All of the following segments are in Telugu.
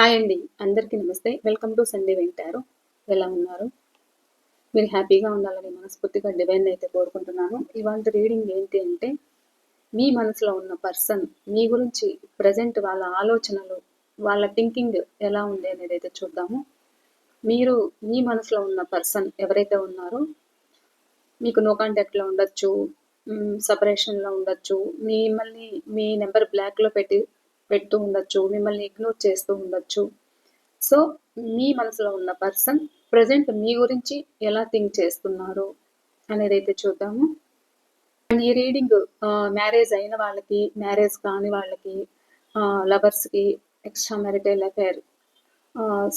హాయ్ అండి. అందరికీ నమస్తే. వెల్కమ్ టు సండే వెంటారు ఎలా ఉన్నారు? మీరు హ్యాపీగా ఉండాలని మనస్ఫూర్తిగా డివైన్ అయితే కోరుకుంటున్నాను. ఇవాళ రీడింగ్ ఏంటి అంటే మీ మనసులో ఉన్న పర్సన్ మీ గురించి ప్రజెంట్ వాళ్ళ ఆలోచనలు వాళ్ళ థింకింగ్ ఎలా ఉంది అనేది అయితే చూద్దాము. మీరు మీ మనసులో ఉన్న పర్సన్ ఎవరైతే ఉన్నారో మీకు నో కాంటాక్ట్లో ఉండొచ్చు సపరేషన్లో ఉండొచ్చు మిమ్మల్ని మీ నెంబర్ బ్లాక్లో పెట్టి పెడుతూ ఉండొచ్చు మిమ్మల్ని ఇగ్నోర్ చేస్తూ ఉండొచ్చు. సో మీ మనసులో ఉన్న పర్సన్ ప్రజెంట్ మీ గురించి ఎలా థింక్ చేస్తున్నారు అనేది అయితే చూద్దాము. అండ్ ఈ రీడింగ్ మ్యారేజ్ అయిన వాళ్ళకి మ్యారేజ్ కాని వాళ్ళకి లవర్స్కి ఎక్స్ట్రా మ్యారిటల్ అఫైర్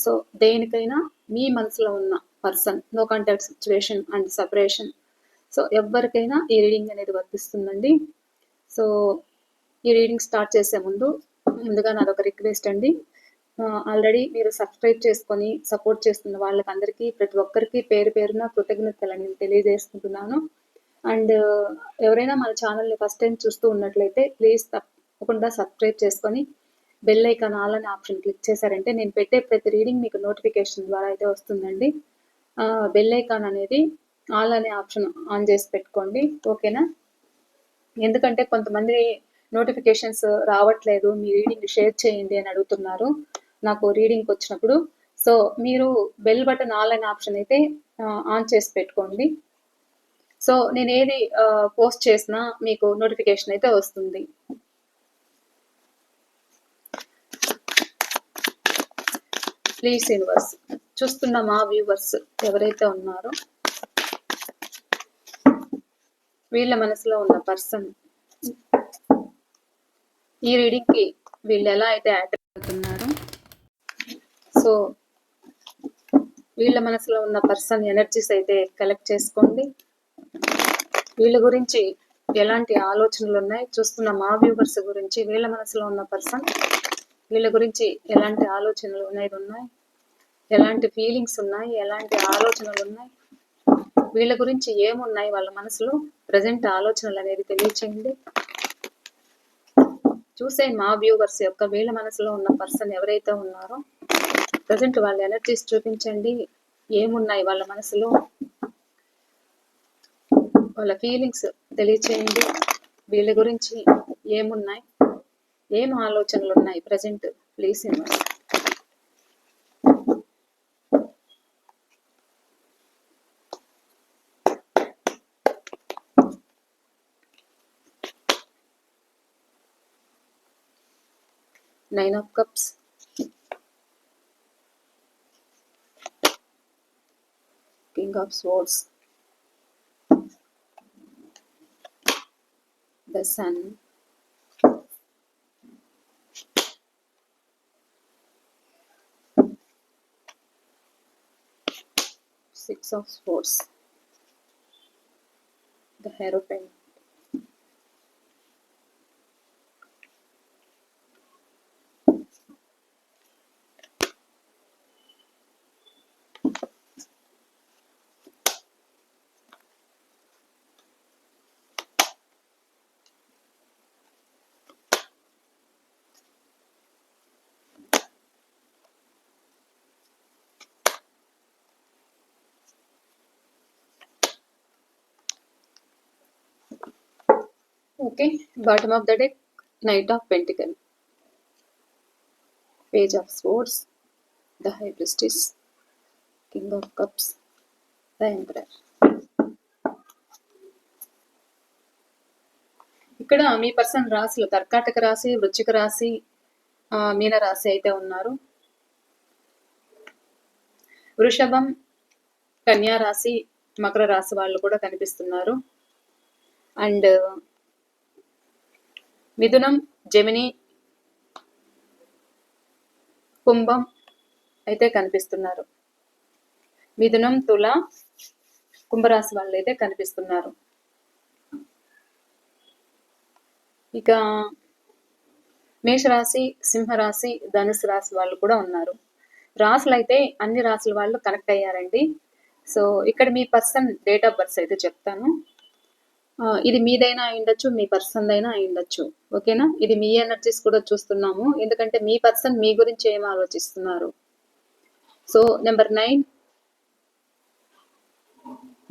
సో దేనికైనా మీ మనసులో ఉన్న person no contact situation and separation so ఎవరికైనా ఈ రీడింగ్ అనేది వర్తిస్తుందండి. సో ఈ రీడింగ్ స్టార్ట్ చేసే ముందు ముందుగా నాదొక రిక్వెస్ట్ అండి. ఆల్రెడీ మీరు సబ్స్క్రైబ్ చేసుకొని సపోర్ట్ చేస్తున్న వాళ్ళకి అందరికీ ప్రతి ఒక్కరికి పేరు పేరున కృతజ్ఞతలు నేను తెలియజేసుకుంటున్నాను అండ్ ఎవరైనా మన ఛానల్ని ఫస్ట్ టైం చూస్తూ ఉన్నట్లయితే ప్లీజ్ తప్పకుండా సబ్స్క్రైబ్ చేసుకొని బెల్ ఐకాన్ ఆల్ అనే ఆప్షన్ క్లిక్ చేశారంటే నేను పెట్టే ప్రతి రీడింగ్ మీకు నోటిఫికేషన్ ద్వారా అయితే వస్తుందండి. బెల్ ఐకాన్ అనేది ఆల్ అనే ఆప్షన్ ఆన్ చేసి పెట్టుకోండి. ఓకేనా ఎందుకంటే కొంతమంది నోటిఫికేషన్స్ రావట్లేదు మీ రీడింగ్ షేర్ చేయండి అని అడుగుతున్నారు. నాకు రీడింగ్కి వచ్చినప్పుడు. సో మీరు బెల్ బటన్ ఆల్ అనే ఆప్షన్ అయితే ఆన్ చేసి పెట్టుకోండి. సో నేను ఏది పోస్ట్ చేసినా మీకు నోటిఫికేషన్ అయితే వస్తుంది. ప్లీజ్ యూనివర్స్ చూస్తున్న మా వ్యూవర్స్ ఎవరైతే ఉన్నారో? వీళ్ళ మనసులో ఉన్న పర్సన్ ఈ రీడింగ్కి వీళ్ళు ఎలా అయితే యాక్ట్ అవుతున్నారు. సో వీళ్ళ మనసులో ఉన్న పర్సన్ ఎనర్జీస్ అయితే కలెక్ట్ చేసుకోండి. వీళ్ళ గురించి ఎలాంటి ఆలోచనలు ఉన్నాయి? చూస్తున్న మా వ్యూవర్స్ గురించి వీళ్ళ మనసులో ఉన్న పర్సన్ వీళ్ళ గురించి ఎలాంటి ఆలోచనలు అనేది ఉన్నాయి? ఎలాంటి ఫీలింగ్స్ ఉన్నాయి? ఎలాంటి ఆలోచనలు ఉన్నాయి? వీళ్ళ గురించి ఏమున్నాయి? వాళ్ళ మనసులో ప్రజెంట్ ఆలోచనలు అనేది తెలియచేయండి. చూసే మా వ్యూవర్స్ యొక్క వీళ్ళ మనసులో ఉన్న పర్సన్ ఎవరైతే ఉన్నారో ప్రజెంట్ వాళ్ళ ఎనర్జీస్ చూపించండి. ఏమున్నాయి వాళ్ళ మనసులో? వాళ్ళ ఫీలింగ్స్ తెలియచేయండి. వీళ్ళ గురించి ఏమున్నాయి? ఏం ఆలోచనలు ఉన్నాయి ప్రజెంట్? ప్లీజ్ ఇవ్వండి. Nine of cups. King of swords. The sun. Six of swords. The hierophant okay bottom of the deck knight of pentacle page of sports the high priestess king of cups the emperor ఇక్కడ మీ పర్సన్ రాశులు కర్కాటక రాశి వృచ్చిక రాశి మీన రాశి అయితే ఉన్నారు. వృషభం కన్యా రాశి మకర రాశి వాళ్ళు కూడా కనిపిస్తున్నారు. అండ్ మిథునం జమిని కుంభం అయితే కనిపిస్తున్నారు. మిథునం తుల కుంభరాశి వాళ్ళు అయితే కనిపిస్తున్నారు. ఇక మేషరాశి సింహరాశి ధనుసు రాశి వాళ్ళు కూడా ఉన్నారు. రాసులు అయితే అన్ని రాసుల వాళ్ళు కనెక్ట్ అయ్యారండి. సో ఇక్కడ మీ పర్సన్ డేట్ ఆఫ్ బర్త్ అయితే చెప్తాను. ఇది మీదైనా అయ్యుండొచ్చు మీ పర్సన్ అయినా అయి ఓకేనా? ఇది మీ ఎనర్జీస్ కూడా చూస్తున్నాము. ఎందుకంటే మీ పర్సన్ మీ గురించి ఏం ఆలోచిస్తున్నారు? So number nine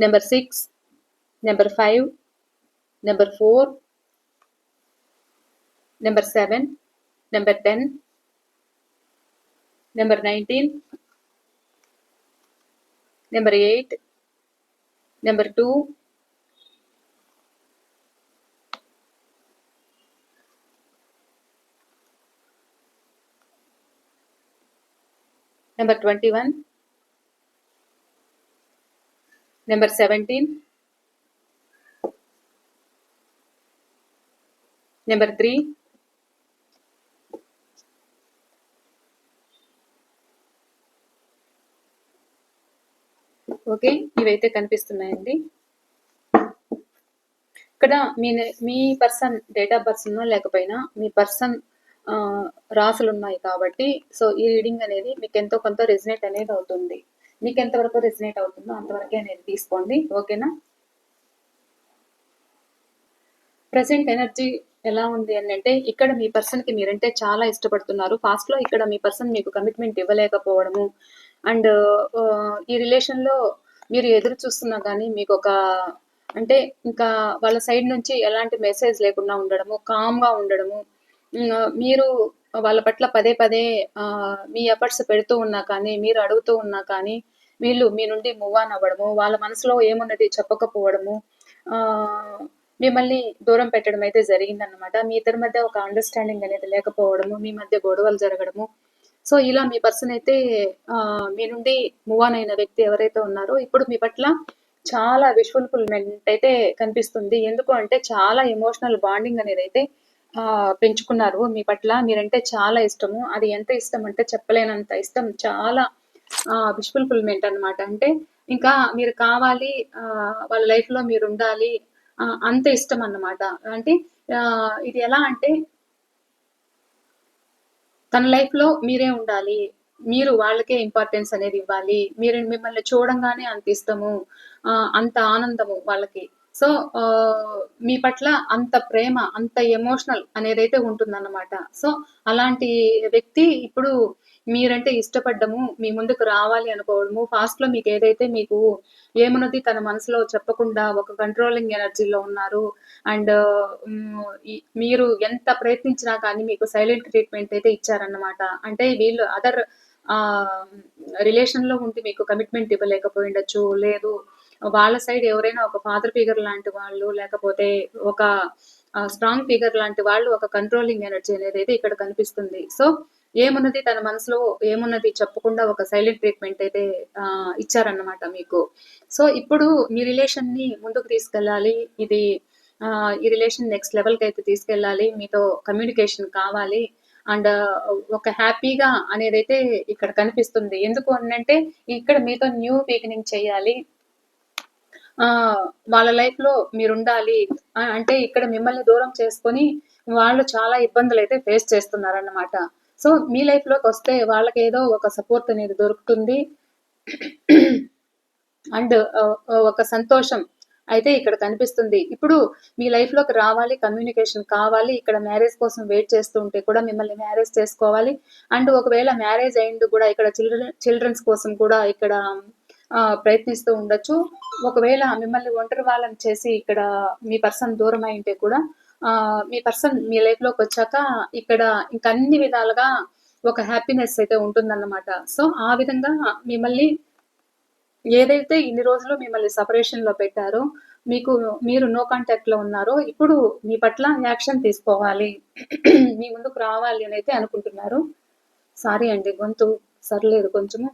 number six number five number four number seven number ten number nineteen number eight number two number 21 number 17 number 3 okay ఇవైతే కనిపిస్తున్నాయండి. ఇక్కడ మీ మీ పర్సన్ డేట్ ఆఫ్ బర్త్ లేకపోయినా మీ పర్సన్ రాసులు ఉన్నాయి కాబట్టి సో ఈ రీడింగ్ అనేది మీకు ఎంతో కొంత రెజినేట్ అనేది అవుతుంది. మీకు ఎంతవరకు రెజినేట్ అవుతుందో అంతవరకే అనేది తీసుకోండి. ఓకేనా? ప్రజెంట్ ఎనర్జీ ఎలా ఉంది అని అంటే ఇక్కడ మీ పర్సన్కి మీరంటే చాలా ఇష్టపడుతున్నారు. ఫాస్ట్లో ఇక్కడ మీ పర్సన్ మీకు కమిట్మెంట్ ఇవ్వలేకపోవడము. అండ్ ఈ రిలేషన్లో మీరు ఎదురు చూస్తున్నా కానీ మీకు ఒక అంటే ఇంకా వాళ్ళ సైడ్ నుంచి ఎలాంటి మెసేజ్ లేకుండా ఉండడము కామ్గా ఉండడము మీరు వాళ్ళ పట్ల పదే పదే మీ ఎఫర్ట్స్ పెడుతూ ఉన్నా కానీ మీరు అడుగుతూ ఉన్నా కానీ వీళ్ళు మీ నుండి మూవ్ ఆన్ అవ్వడము వాళ్ళ మనసులో ఏమున్నది చెప్పకపోవడము ఆ, మిమ్మల్ని దూరం పెట్టడం అయితే జరిగిందనమాట మీ ఇద్దరి మధ్య ఒక అండర్స్టాండింగ్ అనేది లేకపోవడము మీ మధ్య గొడవలు జరగడము. సో ఇలా మీ పర్సన్ అయితే ఆ, మీ నుండి మూవ్ ఆన్ అయిన వ్యక్తి ఎవరైతే ఉన్నారో ఇప్పుడు మీ పట్ల చాలా విష్ఫుల్ఫుల్మెంట్ అయితే కనిపిస్తుంది. ఎందుకు అంటే చాలా ఎమోషనల్ బాండింగ్ అనేది అయితే పెంచుకున్నారు. మీ పట్ల మీరంటే చాలా ఇష్టము. అది ఎంత ఇష్టం అంటే చెప్పలేనంత ఇష్టం. చాలా విష్ఫుల్ఫుల్మెంట్ అన్నమాట. అంటే ఇంకా మీరు కావాలి ఆ, వాళ్ళ లైఫ్లో మీరు ఉండాలి ఆ, అంత ఇష్టం అన్నమాట. అంటే ఇది ఎలా అంటే తన లైఫ్లో మీరే ఉండాలి. మీరు వాళ్ళకే ఇంపార్టెన్స్ అనేది ఇవ్వాలి. మీరు మిమ్మల్ని చూడంగానే అంత ఇష్టము ఆ, అంత ఆనందము వాళ్ళకి. సో ఆ, మీ పట్ల అంత ప్రేమ అంత ఎమోషనల్ అనేది అయితే ఉంటుందన్నమాట. సో అలాంటి వ్యక్తి ఇప్పుడు మీరంటే ఇష్టపడ్డము మీ ముందుకు రావాలి అనుకోవడము ఫాస్ట్లో మీకు ఏదైతే మీకు ఏమున్నది తన మనసులో చెప్పకుండా ఒక కంట్రోలింగ్ ఎనర్జీలో ఉన్నారు అండ్ మీరు ఎంత ప్రయత్నించినా కానీ మీకు సైలెంట్ ట్రీట్మెంట్ అయితే ఇచ్చారన్నమాట. అంటే వీళ్ళు అదర్ రిలేషన్లో ఉండి మీకు కమిట్మెంట్ ఇవ్వలేకపోయి ఉండొచ్చు లేదు వాళ్ళ సైడ్ ఎవరైనా ఒక ఫాదర్ ఫిగర్ లాంటి వాళ్ళు లేకపోతే ఒక స్ట్రాంగ్ ఫిగర్ లాంటి వాళ్ళు ఒక కంట్రోలింగ్ ఎనర్జీ అనేది అయితే ఇక్కడ కనిపిస్తుంది. సో ఏమున్నది తన మనసులో ఏమున్నది చెప్పకుండా ఒక సైలెంట్ ట్రీట్మెంట్ అయితే ఇచ్చారన్నమాట మీకు. సో ఇప్పుడు మీ రిలేషన్ని ముందుకు తీసుకెళ్ళాలి. ఇది ఈ రిలేషన్ నెక్స్ట్ లెవెల్కి అయితే తీసుకెళ్ళాలి. మీతో కమ్యూనికేషన్ కావాలి. అండ్ ఒక హ్యాపీగా అనేది అయితే ఇక్కడ కనిపిస్తుంది. ఎందుకు అంటే ఇక్కడ మీతో న్యూ బిగినింగ్ చేయాలి. వాళ్ళ లైఫ్లో మీరు ఉండాలి అంటే ఇక్కడ మిమ్మల్ని దూరం చేసుకొని వాళ్ళు చాలా ఇబ్బందులు అయితే ఫేస్ చేస్తున్నారన్నమాట. సో మీ లైఫ్లోకి వస్తే వాళ్ళకి ఏదో ఒక సపోర్ట్ అనేది దొరుకుతుంది. అండ్ ఒక సంతోషం అయితే ఇక్కడ కనిపిస్తుంది. ఇప్పుడు మీ లైఫ్లోకి రావాలి కమ్యూనికేషన్ కావాలి ఇక్కడ మ్యారేజ్ కోసం వెయిట్ చేస్తూ ఉంటే కూడా మిమ్మల్ని మ్యారేజ్ చేసుకోవాలి. అండ్ ఒకవేళ మ్యారేజ్ అయింది కూడా ఇక్కడ చిల్డ్రన్ చిల్డ్రన్స్ కోసం కూడా ఇక్కడ ప్రయత్నిస్తూ ఉండొచ్చు. ఒకవేళ మిమ్మల్ని ఒంటరి వాళ్ళని చేసి ఇక్కడ మీ పర్సన్ దూరం అయింటే కూడా మీ పర్సన్ మీ లైఫ్లోకి వచ్చాక ఇక్కడ ఇంకా అన్ని విధాలుగా ఒక హ్యాపీనెస్ అయితే ఉంటుందన్నమాట. సో ఆ విధంగా మిమ్మల్ని ఏదైతే ఇన్ని రోజులు మిమ్మల్ని సపరేషన్లో పెట్టారో మీకు మీరు నో కాంటాక్ట్లో ఉన్నారో ఇప్పుడు మీ పట్ల యాక్షన్ తీసుకోవాలి. మీ ముందుకు రావాలి అని అయితే అనుకుంటున్నారు. సారీ అండి గొంతు సర్లేదు కొంచెము.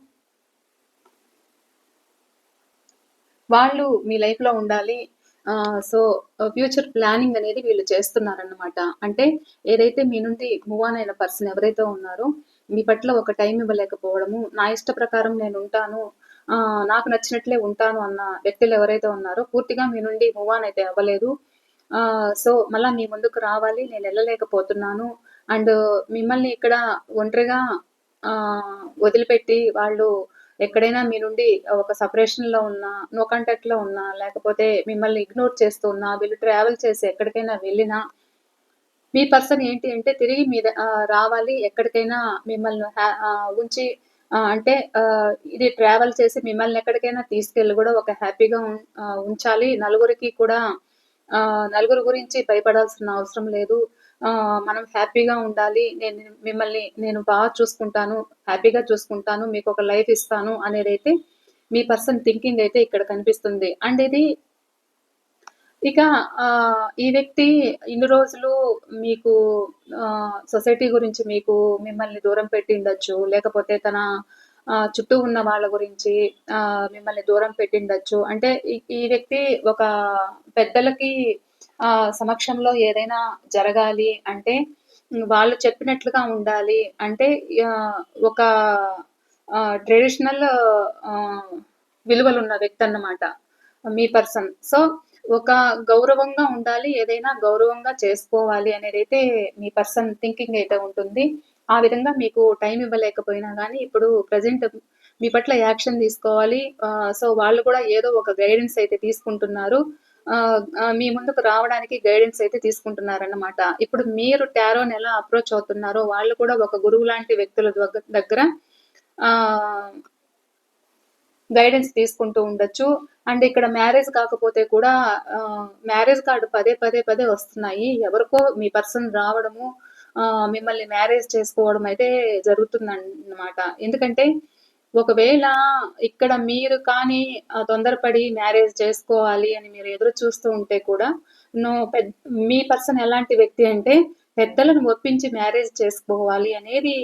వాళ్ళు మీ లైఫ్లో ఉండాలి. సో ఫ్యూచర్ ప్లానింగ్ అనేది వీళ్ళు చేస్తున్నారన్నమాట. అంటే ఏదైతే మీ నుండి మూవ్ ఆన్ అయిన పర్సన్ ఎవరైతే ఉన్నారో మీ పట్ల ఒక టైం ఇవ్వలేకపోవడము నా ఇష్ట ప్రకారం నేను ఉంటాను ఆ, నాకు నచ్చినట్లే ఉంటాను అన్న వ్యక్తులు ఎవరైతే ఉన్నారో పూర్తిగా మీ నుండి మూవ్ ఆన్ అయితే అవ్వలేదు. ఆ, సో మళ్ళీ మీ ముందుకు రావాలి నేను వెళ్ళలేకపోతున్నాను. అండ్ మిమ్మల్ని ఇక్కడ ఒంటరిగా ఆ, వదిలిపెట్టి వాళ్ళు ఎక్కడైనా మీ నుండి ఒక సపరేషన్లో ఉన్నా నో కాంటాక్ట్లో ఉన్నా లేకపోతే మిమ్మల్ని ఇగ్నోర్ చేస్తున్నా వీళ్ళు ట్రావెల్ చేసి ఎక్కడికైనా వెళ్ళినా మీ పర్సన్ ఏంటి అంటే తిరిగి మీద రావాలి ఎక్కడికైనా మిమ్మల్ని ఉంచి అంటే ఇది ట్రావెల్ చేసి మిమ్మల్ని ఎక్కడికైనా తీసుకెళ్ళి కూడా ఒక హ్యాపీగా ఉంచాలి. నలుగురికి కూడా నలుగురు గురించి భయపడాల్సిన అవసరం లేదు. మనం హ్యాపీగా ఉండాలి. నేను మిమ్మల్ని నేను బాగా చూసుకుంటాను హ్యాపీగా చూసుకుంటాను మీకు ఒక లైఫ్ ఇస్తాను అనేది అయితే మీ పర్సన్ థింకింగ్ అయితే ఇక్కడ కనిపిస్తుంది. అండ్ ఇది ఇక ఈ వ్యక్తి ఇన్ని రోజులు మీకు సొసైటీ గురించి మీకు మిమ్మల్ని దూరం పెట్టి ఉండొచ్చు. లేకపోతే తన చుట్టూ ఉన్న వాళ్ళ గురించి మిమ్మల్ని దూరం పెట్టిండొచ్చు అంటే ఈ వ్యక్తి ఒక పెద్దలకి సమక్షంలో ఏదైనా జరగాలి అంటే వాళ్ళు చెప్పినట్లుగా ఉండాలి అంటే ఒక ట్రెడిషనల్ విలువలు ఉన్న వ్యక్తి అన్నమాట మీ పర్సన్ సో ఒక గౌరవంగా ఉండాలి ఏదైనా గౌరవంగా చేసుకోవాలి అనేది అయితే మీ పర్సన్ థింకింగ్ అయితే ఉంటుంది. ఆ విధంగా మీకు టైం ఇవ్వలేకపోయినా కానీ ఇప్పుడు ప్రజెంట్ మీ పట్ల యాక్షన్ తీసుకోవాలి. సో వాళ్ళు కూడా ఏదో ఒక గైడెన్స్ అయితే తీసుకుంటున్నారు. మీ ముందుకు రావడానికి గైడెన్స్ అయితే తీసుకుంటున్నారన్నమాట. ఇప్పుడు మీరు టారోని ఎలా అప్రోచ్ అవుతున్నారో వాళ్ళు కూడా ఒక గురువు లాంటి వ్యక్తుల దగ్గర గైడెన్స్ తీసుకుంటూ ఉండొచ్చు. అండ్ ఇక్కడ మ్యారేజ్ కాకపోతే కూడా మ్యారేజ్ కార్డు పదే పదే పదే వస్తున్నాయి. ఎవరికో మీ పర్సన్ రావడము మిమ్మల్ని మ్యారేజ్ చేసుకోవడం అయితే జరుగుతుందన్నమాట. ఎందుకంటే ఒకవేళ ఇక్కడ మీరు కానీ తొందరపడి మ్యారేజ్ చేసుకోవాలి అని మీరు ఎదురు చూస్తూ ఉంటే కూడా నో మీ పర్సన్ ఎలాంటి వ్యక్తి అంటే పెద్దలను ఒప్పించి మ్యారేజ్ చేసుకోవాలి అనేది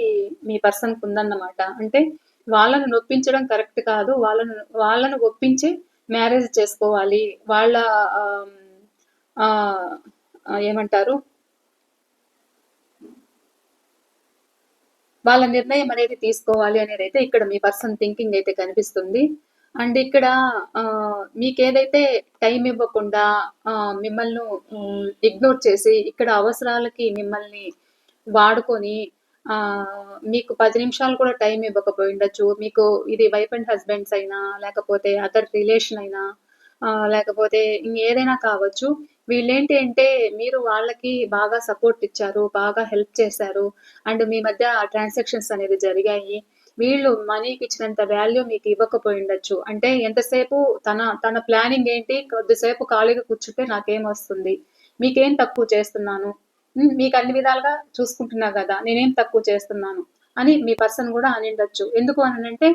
మీ పర్సన్కి ఉందన్నమాట. అంటే వాళ్ళను నొప్పించడం కరెక్ట్ కాదు వాళ్ళను వాళ్ళను ఒప్పించి మ్యారేజ్ చేసుకోవాలి. వాళ్ళ ఏమంటారు? వాళ్ళ నిర్ణయం అనేది తీసుకోవాలి అనేది అయితే ఇక్కడ మీ పర్సన్ థింకింగ్ అయితే కనిపిస్తుంది. అండ్ ఇక్కడ మీకు ఏదైతే టైం ఇవ్వకుండా మిమ్మల్ని ఇగ్నోర్ చేసి ఇక్కడ అవసరాలకి మిమ్మల్ని వాడుకొని మీకు పది నిమిషాలు కూడా టైం ఇవ్వకపోయి ఉండొచ్చు. మీకు ఇది వైఫ్ అండ్ హస్బెండ్స్ అయినా లేకపోతే అదర్ రిలేషన్ అయినా లేకపోతే ఇంకేదైనా కావచ్చు. వీళ్ళేంటి అంటే మీరు వాళ్ళకి బాగా సపోర్ట్ ఇచ్చారు బాగా హెల్ప్ చేశారు. అండ్ మీ మధ్య ట్రాన్సాక్షన్స్ అనేది జరిగాయి. వీళ్ళు మనీకి ఇచ్చినంత వాల్యూ మీకు ఇవ్వకపోయి ఉండొచ్చు. అంటే ఎంతసేపు తన తన ప్లానింగ్ ఏంటి? కొద్దిసేపు ఖాళీగా కూర్చుంటే నాకేం వస్తుంది? మీకేం తక్కువ చేస్తున్నాను? మీకు అన్ని విధాలుగా చూసుకుంటున్నా కదా నేనేం తక్కువ చేస్తున్నాను? అని మీ పర్సన్ కూడా అనిండొచ్చు. ఎందుకు అని అంటే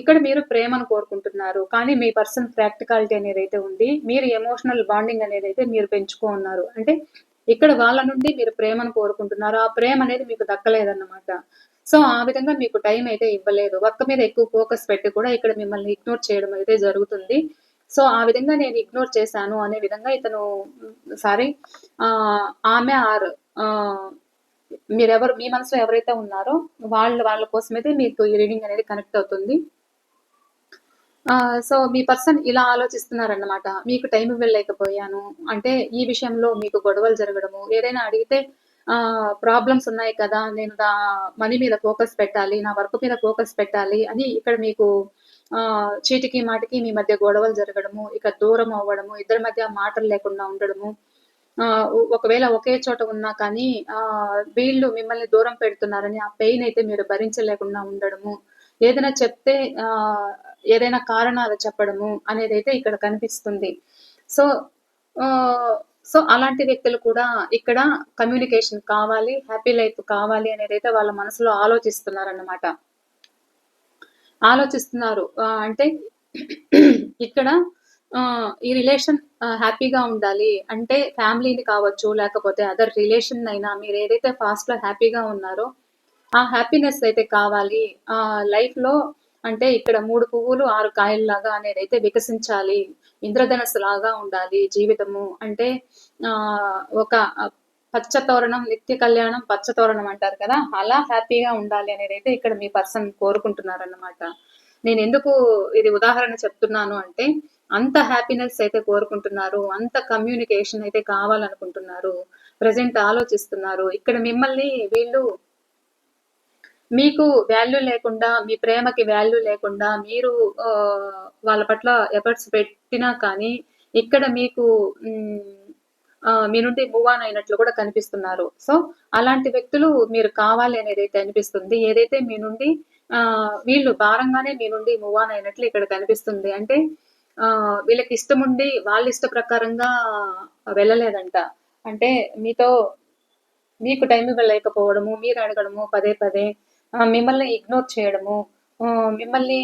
ఇక్కడ మీరు ప్రేమను కోరుకుంటున్నారు కానీ మీ పర్సన్ ప్రాక్టికాలిటీ అనేది అయితే ఉంది మీరు ఎమోషనల్ బాండింగ్ అనేది అయితే మీరు పెంచుకో ఉన్నారు. అంటే ఇక్కడ వాళ్ళ నుండి మీరు ప్రేమను కోరుకుంటున్నారు ఆ ప్రేమ అనేది మీకు దక్కలేదన్నమాట. సో ఆ విధంగా మీకు టైం అయితే ఇవ్వలేదు. వర్క్ మీద ఎక్కువ ఫోకస్ పెట్టి కూడా ఇక్కడ మిమ్మల్ని ఇగ్నోర్ చేయడం అయితే జరుగుతుంది. సో ఆ విధంగా నేను ఇగ్నోర్ చేశాను అనే విధంగా ఇతను సారీ ఆమె ఆర్ మీరెవరు మీ మనసులో ఎవరైతే ఉన్నారో వాళ్ళ వాళ్ళ కోసమైతే మీకు ఈ రీడింగ్ అనేది కనెక్ట్ అవుతుంది. సో మీ పర్సన్ ఇలా ఆలోచిస్తున్నారన్నమాట. మీకు టైం ఇవ్వలేకపోయాను. అంటే ఈ విషయంలో మీకు గొడవలు జరగడము ఏదైనా అడిగితే ప్రాబ్లమ్స్ ఉన్నాయి కదా నేను నా మనీ మీద ఫోకస్ పెట్టాలి నా వర్క్ మీద ఫోకస్ పెట్టాలి అని ఇక్కడ మీకు చీటికి మాటికి మీ మధ్య గొడవలు జరగడము ఇక దూరం అవ్వడము ఇద్దరి మధ్య మాటలు లేకుండా ఉండడము. ఒకవేళ ఒకే చోట ఉన్నా కానీ వీళ్ళు మిమ్మల్ని దూరం పెడుతున్నారని ఆ పెయిన్ అయితే మీరు భరించలేకుండా ఉండడము. ఏదైనా చెప్తే ఏదైనా కారణాలు చెప్పడము అనేది అయితే ఇక్కడ కనిపిస్తుంది. సో సో అలాంటి వ్యక్తులు కూడా ఇక్కడ కమ్యూనికేషన్ కావాలి హ్యాపీ లైఫ్ కావాలి అనేది అయితే వాళ్ళ మనసులో ఆలోచిస్తున్నారన్నమాట. ఆలోచిస్తున్నారు. అంటే ఇక్కడ ఈ రిలేషన్ హ్యాపీగా ఉండాలి అంటే ఫ్యామిలీని కావచ్చు లేకపోతే అదర్ రిలేషన్ అయినా మీరు ఏదైతే ఫాస్ట్లో హ్యాపీగా ఉన్నారో ఆ హ్యాపీనెస్ అయితే కావాలి. ఆ లైఫ్లో అంటే ఇక్కడ మూడు పువ్వులు ఆరు కాయల్లాగా అనేది అయితే వికసించాలి. ఇంద్రధనస్సు లాగా ఉండాలి జీవితము. అంటే ఆ ఒక పచ్చ తోరణం నిత్య కళ్యాణం పచ్చ తోరణం అంటారు కదా? అలా హ్యాపీగా ఉండాలి అనేది అయితే ఇక్కడ మీ పర్సన్ కోరుకుంటున్నారన్నమాట. నేను ఎందుకు ఇది ఉదాహరణ చెప్తున్నాను అంటే అంత హ్యాపీనెస్ అయితే కోరుకుంటున్నారు అంత కమ్యూనికేషన్ అయితే కావాలనుకుంటున్నారు ప్రజెంట్ ఆలోచిస్తున్నారు. ఇక్కడ మిమ్మల్ని వీళ్ళు మీకు వాల్యూ లేకుండా మీ ప్రేమకి వాల్యూ లేకుండా మీరు ఆ, వాళ్ళ పట్ల ఎఫర్ట్స్ పెట్టినా కానీ ఇక్కడ మీకు ఆ, మీ నుండి మూవ్ ఆన్ అయినట్లు కూడా కనిపిస్తున్నారు. సో అలాంటి వ్యక్తులు మీరు కావాలి అనేది అయితే అనిపిస్తుంది. ఏదైతే మీ నుండి వీళ్ళు భారంగానే మీ నుండి మూవ్ ఆన్ అయినట్లు ఇక్కడ కనిపిస్తుంది. అంటే ఆ, వీళ్ళకి ఇష్టం ఉండి వాళ్ళ ఇష్ట ప్రకారంగా వెళ్ళలేదంట. అంటే మీతో మీకు టైం ఇవ్వలేకపోవడము మీరు అడగడము పదే పదే మిమ్మల్ని ఇగ్నోర్ చేయడము మిమ్మల్ని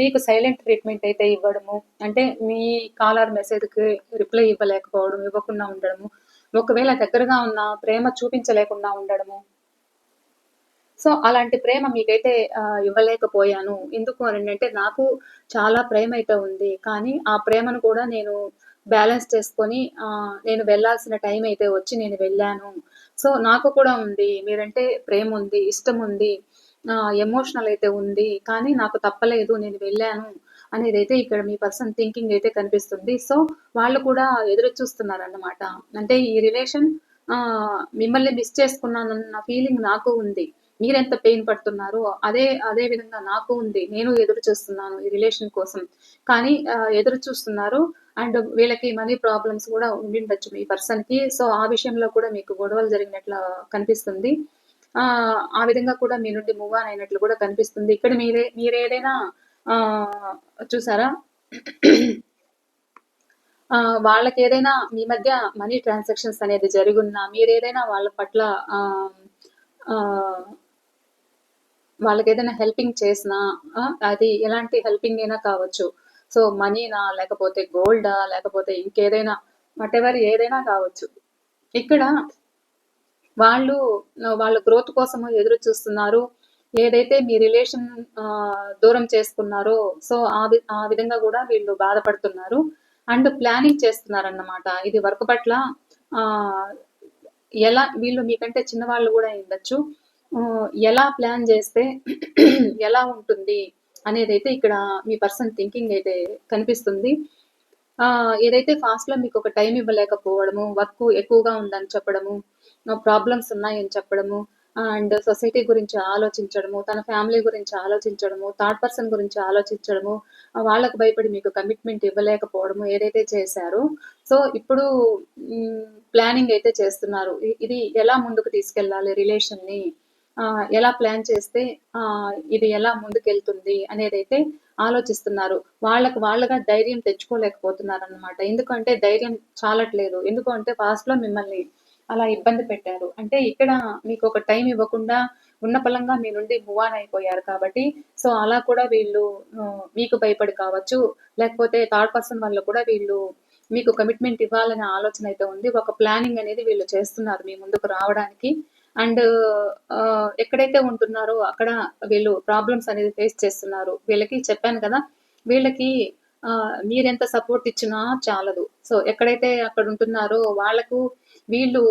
మీకు సైలెంట్ ట్రీట్మెంట్ అయితే ఇవ్వడము అంటే మీ కాలర్ మెసేజ్కి రిప్లై ఇవ్వలేకపోవడం ఇవ్వకుండా ఉండడము ఒకవేళ దగ్గరగా ఉన్న ప్రేమ చూపించలేకుండా ఉండడము. సో అలాంటి ప్రేమ మీకైతే ఇవ్వలేకపోయాను. ఎందుకు అని అంటే నాకు చాలా ప్రేమ అయితే ఉంది. కానీ ఆ ప్రేమను కూడా నేను బ్యాలెన్స్ చేసుకొని నేను వెళ్ళాల్సిన టైం అయితే వచ్చి నేను వెళ్ళాను. సో నాకు కూడా ఉంది. మీరంటే ప్రేమ ఉంది ఇష్టం ఉంది ఎమోషనల్ అయితే ఉంది కానీ నాకు తప్పలేదు నేను వెళ్ళాను అనేది అయితే ఇక్కడ మీ పర్సన్ థింకింగ్ అయితే కనిపిస్తుంది. సో వాళ్ళు కూడా ఎదురు చూస్తున్నారు అన్నమాట అంటే ఈ రిలేషన్ మిమ్మల్ని మిస్ చేసుకున్నానన్న ఫీలింగ్ నాకు ఉంది. మీరెంత పెయిన్ పడుతున్నారో అదే అదే విధంగా నాకు ఉంది. నేను ఎదురు చూస్తున్నాను ఈ రిలేషన్ కోసం. కానీ ఎదురు చూస్తున్నారు అండ్ వీళ్ళకి మనీ ప్రాబ్లమ్స్ కూడా ఉండిండొచ్చు మీ పర్సన్కి. సో ఆ విషయంలో కూడా మీకు గొడవలు జరిగినట్లు కనిపిస్తుంది. ఆ విధంగా కూడా మీ నుండి మూవ్ ఆన్ అయినట్లు కూడా కనిపిస్తుంది. ఇక్కడ మీరే మీరేదైనా ఆ చూసారా? ఆ, వాళ్ళకి ఏదైనా మీ మధ్య మనీ ట్రాన్సాక్షన్స్ అనేది జరుగున్నా మీరేదైనా వాళ్ళ పట్ల ఆ, వాళ్ళకి ఏదైనా హెల్పింగ్ చేసినా అది ఎలాంటి హెల్పింగ్ అయినా కావచ్చు. సో మనీనా లేకపోతే గోల్డా లేకపోతే ఇంకేదైనా వాట్ ఎవర్ ఏదైనా కావచ్చు. ఇక్కడ వాళ్ళు వాళ్ళ గ్రోత్ కోసం ఎదురు చూస్తున్నారు. ఏదైతే మీ రిలేషన్ దూరం చేసుకున్నారో సో ఆ వి- ఆ విధంగా కూడా వీళ్ళు బాధపడుతున్నారు. అండ్ ప్లానింగ్ చేస్తున్నారన్నమాట. ఇది వర్క్ పట్ల ఆ, ఎలా వీళ్ళు మీకంటే చిన్నవాళ్ళు కూడా ఉండొచ్చు. ఎలా ప్లాన్ చేస్తే ఎలా ఉంటుంది? అనేది అయితే ఇక్కడ మీ పర్సన్ థింకింగ్ అయితే కనిపిస్తుంది. ఏదైతే ఫాస్ట్లో మీకు ఒక టైం ఇవ్వలేకపోవడము వర్క్ ఎక్కువగా ఉందని చెప్పడము ప్రాబ్లమ్స్ ఉన్నాయని చెప్పడము అండ్ సొసైటీ గురించి ఆలోచించడము తన ఫ్యామిలీ గురించి ఆలోచించడము థర్డ్ పర్సన్ గురించి ఆలోచించడము వాళ్ళకు భయపడి మీకు కమిట్మెంట్ ఇవ్వలేకపోవడము ఏదైతే చేశారో సో ఇప్పుడు ప్లానింగ్ అయితే చేస్తున్నారు. ఇది ఎలా ముందుకు తీసుకెళ్ళాలి రిలేషన్ని ఎలా ప్లాన్ చేస్తే ఆ, ఇది ఎలా ముందుకెళ్తుంది అనేది అయితే ఆలోచిస్తున్నారు. వాళ్ళకు వాళ్ళగా ధైర్యం తెచ్చుకోలేకపోతున్నారు అన్నమాట ఎందుకంటే ధైర్యం చాలట్లేదు. ఎందుకంటే పాస్ట్లో మిమ్మల్ని అలా ఇబ్బంది పెట్టారు. అంటే ఇక్కడ మీకు ఒక టైం ఇవ్వకుండా ఉన్న పలంగా మీ నుండి మూవ్ ఆన్ అయిపోయారు కాబట్టి సో అలా కూడా వీళ్ళు మీకు భయపడి కావచ్చు. లేకపోతే థర్డ్ పర్సన్ వల్ల కూడా వీళ్ళు మీకు కమిట్మెంట్ ఇవ్వాలనే ఆలోచన అయితే ఉంది. ఒక ప్లానింగ్ అనేది వీళ్ళు చేస్తున్నారు మీ ముందుకు రావడానికి. అండ్ ఎక్కడైతే ఉంటున్నారో అక్కడ వీళ్ళు ప్రాబ్లమ్స్ అనేది ఫేస్ చేస్తున్నారు. వీళ్ళకి చెప్పాను కదా వీళ్ళకి ఆ, మీరెంత సపోర్ట్ ఇచ్చినా చాలదు. సో ఎక్కడైతే అక్కడ ఉంటున్నారో వాళ్ళకు వీళ్ళు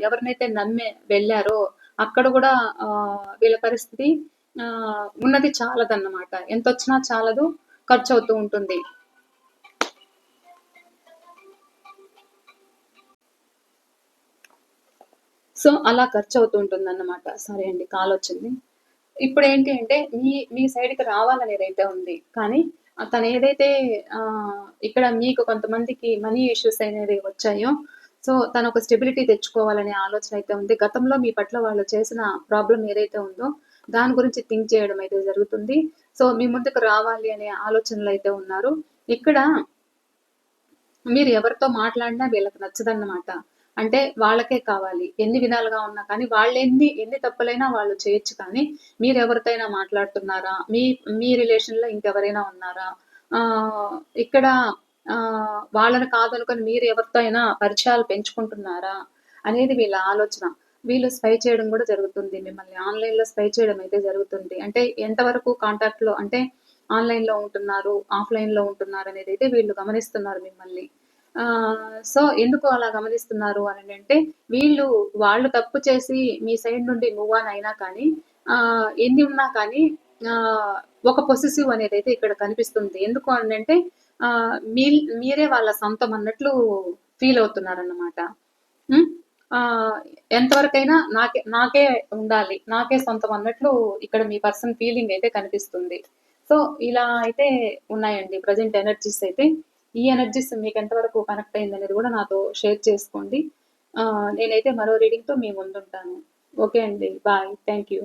ఎవరినైతే నమ్మి వెళ్ళారో అక్కడ కూడా ఆ, వీళ్ళ పరిస్థితి ఆ, ఉన్నది చాలదన్నమాట. ఎంత వచ్చినా చాలదు ఖర్చు అవుతూ ఉంటుంది. సో అలా ఖర్చు అవుతూ ఉంటుంది అన్నమాట సరే అండి కాల్ వచ్చింది ఇప్పుడు ఏంటి అంటే మీ మీ సైడ్కి రావాలనేది అయితే ఉంది కానీ తను ఏదైతే ఇక్కడ మీకు కొంతమందికి మనీ ఇష్యూస్ అనేది వచ్చాయో సో తను ఒక స్టెబిలిటీ తెచ్చుకోవాలనే ఆలోచన అయితే ఉంది. గతంలో మీ పట్ల వాళ్ళు చేసిన ప్రాబ్లం ఏదైతే ఉందో దాని గురించి థింక్ చేయడం అయితే జరుగుతుంది. సో మీ ముందుకు రావాలి అనే ఆలోచనలు అయితే ఉన్నారు. ఇక్కడ మీరు ఎవరితో మాట్లాడినా వీళ్ళకి నచ్చదన్నమాట. అంటే వాళ్ళకే కావాలి. ఎన్ని విధాలుగా ఉన్నా కానీ వాళ్ళు ఎన్ని ఎన్ని తప్పులైనా వాళ్ళు చేయొచ్చు కానీ మీరు ఎవరితోనైనా మాట్లాడుతున్నారా? మీ మీ రిలేషన్లో ఇంకెవరైనా ఉన్నారా? ఆ ఇక్కడ ఆ వాళ్ళని కాదనుకొని మీరు ఎవరితో అయినా పరిచయాలు పెంచుకుంటున్నారా అనేది వీళ్ళ ఆలోచన. వీళ్ళు స్పై చేయడం కూడా జరుగుతుంది. మిమ్మల్ని ఆన్లైన్లో స్పై చేయడం అయితే జరుగుతుంది. అంటే ఎంతవరకు కాంటాక్ట్లో అంటే ఆన్లైన్లో ఉంటున్నారు ఆఫ్లైన్లో ఉంటున్నారు అనేది అయితే వీళ్ళు గమనిస్తున్నారు మిమ్మల్ని. సో ఎందుకు అలా గమనిస్తున్నారు అని అంటే వీళ్ళు వాళ్ళు తప్పు చేసి మీ సైడ్ నుండి మూవ్ ఆన్ అయినా కానీ ఆ ఎన్ని ఉన్నా కానీ ఆ ఒక పొసెసివ్ అనేది అయితే ఇక్కడ కనిపిస్తుంది. ఎందుకు అని అంటే ఆ మీ మీరే వాళ్ళ సొంతం అన్నట్లు ఫీల్ అవుతున్నారన్నమాట. ఆ, ఎంతవరకైనా నాకే నాకే ఉండాలి నాకే సొంతం అన్నట్లు ఇక్కడ మీ పర్సన్ ఫీలింగ్ అయితే కనిపిస్తుంది. సో ఇలా అయితే ఉన్నాయండి ప్రజెంట్ ఎనర్జీస్ అయితే. ఈ ఎనర్జీస్ మీకు ఎంతవరకు కనెక్ట్ అయింది అనేది కూడా నాతో షేర్ చేసుకోండి. ఆ, నేనైతే మరో రీడింగ్తో మీ ముందుంటాను. ఓకే అండి. Bye thank you